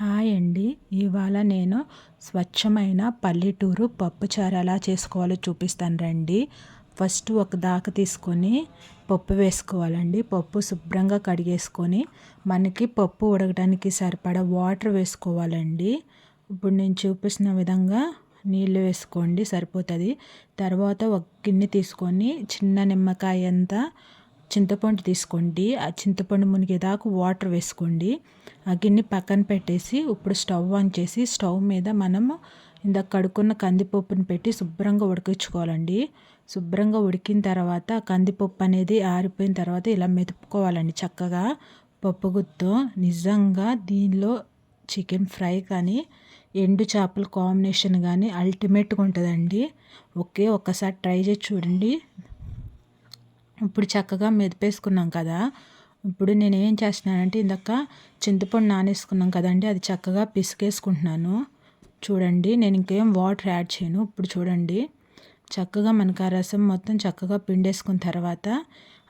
Hi అండి ఇవాళ నేను స్వచ్ఛమైన పల్లెటూరు పప్పుచారు ఎలా చేసుకోవాలో చూపిస్తాను రండి. ఫస్ట్ ఒక దాక తీసుకొని పప్పు వేసుకోవాలండి. పప్పు శుభ్రంగా కడిగేసుకొని మనకి పప్పు ఉడకడానికి సరిపడా వాటర్ వేసుకోవాలండి. ఇప్పుడు నేను చూపిస్తున్న విధంగా నీళ్ళు వేసుకోండి సరిపోతుంది. తర్వాత ఒక గిన్నె తీసుకొని చిన్న నిమ్మకాయ అంతా చింతపండు తీసుకోండి. ఆ చింతపండు మునిగేదాకా వాటర్ వేసుకోండి. ఆ గిన్నె పక్కన పెట్టేసి ఇప్పుడు స్టవ్ ఆన్ చేసి స్టవ్ మీద మనము ఇందాక కడుక్కున్న కందిపప్పుని పెట్టి శుభ్రంగా ఉడికించుకోవాలండి. శుభ్రంగా ఉడికిన తర్వాత కందిపప్పు అనేది ఆరిపోయిన తర్వాత ఇలా మెతుపుకోవాలండి చక్కగా. పప్పు గుత్తో నిజంగా దీనిలో చికెన్ ఫ్రై కానీ ఎండు చేపల కాంబినేషన్ కానీ అల్టిమేట్గా ఉంటుందండి. ఒకే ఒక్కసారి ట్రై చేసి చూడండి. ఇప్పుడు చక్కగా మెదిపేసుకున్నాం కదా. ఇప్పుడు నేను ఏం చేస్తున్నానంటే ఇందాక చింతపండు నానేసుకున్నాం కదండి అది చక్కగా పిసికేసుకుంటున్నాను. చూడండి నేను ఇంకేం వాటర్ యాడ్ చేయను. ఇప్పుడు చూడండి చక్కగా మనకు ఆ రసం మొత్తం చక్కగా పిండేసుకున్న తర్వాత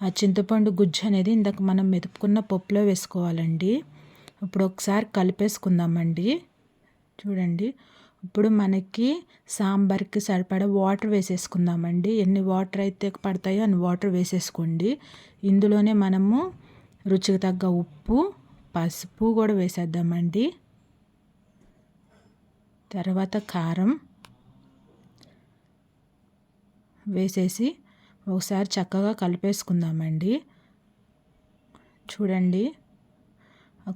ఆ చింతపండు గుజ్జు అనేది ఇందాక మనం మెదుపుకున్న పప్పులో వేసుకోవాలండి. ఇప్పుడు ఒకసారి కలిపేసుకుందామండి. చూడండి ఇప్పుడు మనకి సాంబార్కి సరిపడా వాటర్ వేసేసుకుందామండి. ఎన్ని వాటర్ అయితే పడతాయో అన్ని వాటర్ వేసేసుకోండి. ఇందులోనే మనము రుచికి తగ్గ ఉప్పు పసుపు కూడా వేసేద్దామండి. తర్వాత కారం వేసేసి ఒకసారి చక్కగా కలిపేసుకుందామండి. చూడండి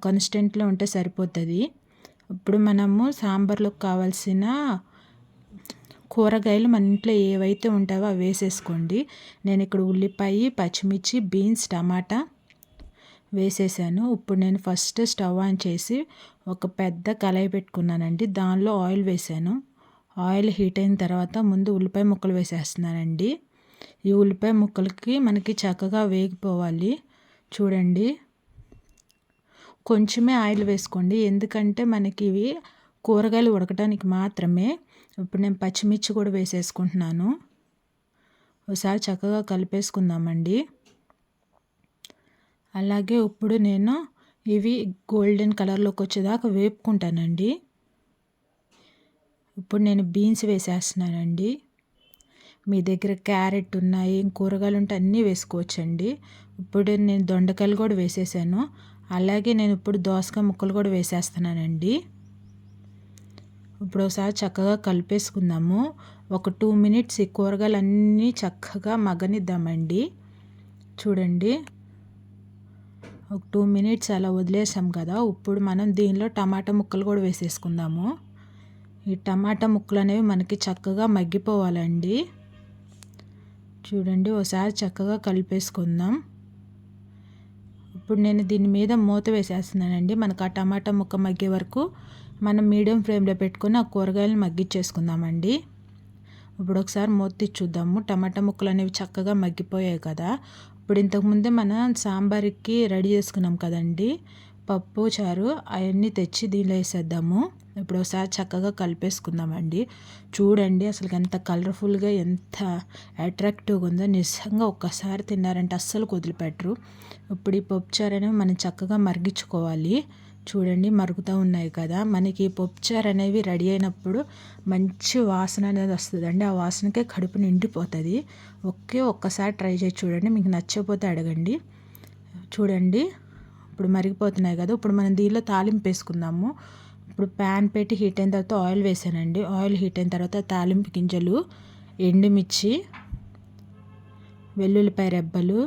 కన్స్టెంట్లో ఉంటే సరిపోతుంది. ఇప్పుడు మనము సాంబార్లోకి కావాల్సిన కూరగాయలు మన ఇంట్లో ఏవైతే ఉంటావో అవి వేసేసుకోండి. నేను ఇక్కడ ఉల్లిపాయ పచ్చిమిర్చి బీన్స్ టమాటా వేసేసాను. ఇప్పుడు నేను ఫస్ట్ స్టవ్ ఆన్ చేసి ఒక పెద్ద కళాయి పెట్టుకున్నానండి. దానిలో ఆయిల్ వేసాను. ఆయిల్ హీట్ అయిన తర్వాత ముందు ఉల్లిపాయ ముక్కలు వేసేస్తున్నానండి. ఈ ఉల్లిపాయ ముక్కలకి మనకి చక్కగా వేగిపోవాలి. చూడండి. కొంచెమే ఆయిల్ వేసుకోండి. ఎందుకంటే మనకి ఇవి కూరగాయలు ఉడకడానికి మాత్రమే ఇప్పుడు నేను పచ్చిమిర్చి కూడా వేసేసుకుంటున్నాను. ఒకసారి చక్కగా కలిపేసుకుందామండి. అలాగే ఇప్పుడు నేను ఇవి గోల్డెన్ కలర్లోకి వచ్చేదాకా వేపుకుంటానండి. ఇప్పుడు నేను బీన్స్ వేసేస్తున్నానండి. మీ దగ్గర క్యారెట్ ఉన్నాయి కూరగాయలు ఉంటే అన్నీ వేసుకోవచ్చండి. ఇప్పుడు నేను దొండకాయలు కూడా వేసేసాను. అలాగే నేను ఇప్పుడు దోసకాయ ముక్కలు కూడా వేసేస్తున్నానండి. ఇప్పుడు ఒకసారి చక్కగా కలిపేసుకుందాము. ఒక టూ మినిట్స్ ఈ కూరగాయలు అన్నీ చక్కగా మగనిద్దామండి చూడండి. ఒక టూ మినిట్స్ అలా వదిలేసాం కదా ఇప్పుడు మనం దీనిలో టమాటా ముక్కలు కూడా వేసేసుకుందాము. ఈ టమాటా ముక్కలు అనేవి మనకి చక్కగా మగ్గిపోవాలండి. చూడండి ఒకసారి చక్కగా కలిపేసుకుందాం. ఇప్పుడు నేను దీని మీద మూత వేసేస్తున్నానండి. మనకు ఆ టమాటా ముక్క మగ్గే వరకు మనం మీడియం ఫ్లేమ్లో పెట్టుకొని ఆ కూరగాయలను మగ్గిచ్చేసుకుందామండి. ఇప్పుడు ఒకసారి మూత చూద్దాము. టమాటా ముక్కలు అనేవి చక్కగా మగ్గిపోయాయి కదా. ఇప్పుడు ఇంతకుముందే మనం సాంబార్కి రెడీ చేసుకున్నాం కదండి. పప్పు చారు అవన్నీ తెచ్చి దీనిలో వేసేద్దాము. ఇప్పుడు ఒకసారి చక్కగా కలిపేసుకుందామండి. చూడండి అసలు ఎంత కలర్ఫుల్గా ఎంత అట్రాక్టివ్గా ఉందో. నిజంగా ఒక్కసారి తిన్నారంటే అస్సలు వదిలిపెట్టరు ఇప్పుడు ఈ పప్పుచారు అనేవి మనం చక్కగా మరిగించుకోవాలి. చూడండి మరుగుతూ ఉన్నాయి కదా. మనకి పప్పుచారు అనేవి రెడీ అయినప్పుడు మంచి వాసన అనేది వస్తుందండి. ఆ వాసనకే కడుపు నిండిపోతుంది. ఒకే ఒక్కసారి ట్రై చేసి చూడండి. మీకు నచ్చకపోతే అడగండి. చూడండి. ఇప్పుడు మరిగిపోతున్నాయి కదా ఇప్పుడు మనం దీనిలో తాలింపు వేసుకుందాము. ఇప్పుడు ప్యాన్ పెట్టి హీట్ అయిన తర్వాత ఆయిల్ వేసానండి. ఆయిల్ హీట్ అయిన తర్వాత తాలింపు గింజలు ఎండుమిర్చి వెల్లుల్లిపాయ రెబ్బలు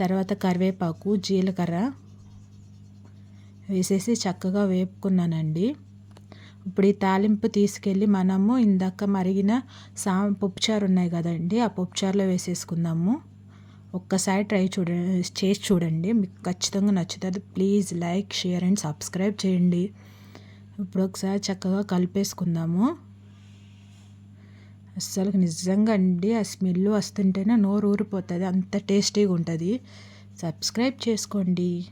తర్వాత కరివేపాకు జీలకర్ర వేసేసి చక్కగా వేపుకున్నానండి. ఇప్పుడు ఈ తాలింపు తీసుకెళ్ళి మనము ఇందాక మరిగిన సా పప్పుచారు ఉన్నాయి కదండి ఆ పప్పుచారులో వేసేసుకుందాము. ఒక్కసారి ట్రై చూడ చేసి చూడండి. మీకు ఖచ్చితంగా నచ్చుతుంది. Please like share and subscribe చేయండి. ఇప్పుడు ఒకసారి చక్కగా కలిపేసుకుందాము. అస్సలు నిజంగా అండి ఆ స్మెల్ వస్తుంటేనే నోరు ఊరిపోతుంది. అంత టేస్టీగా ఉంటుంది. సబ్స్క్రైబ్ చేసుకోండి.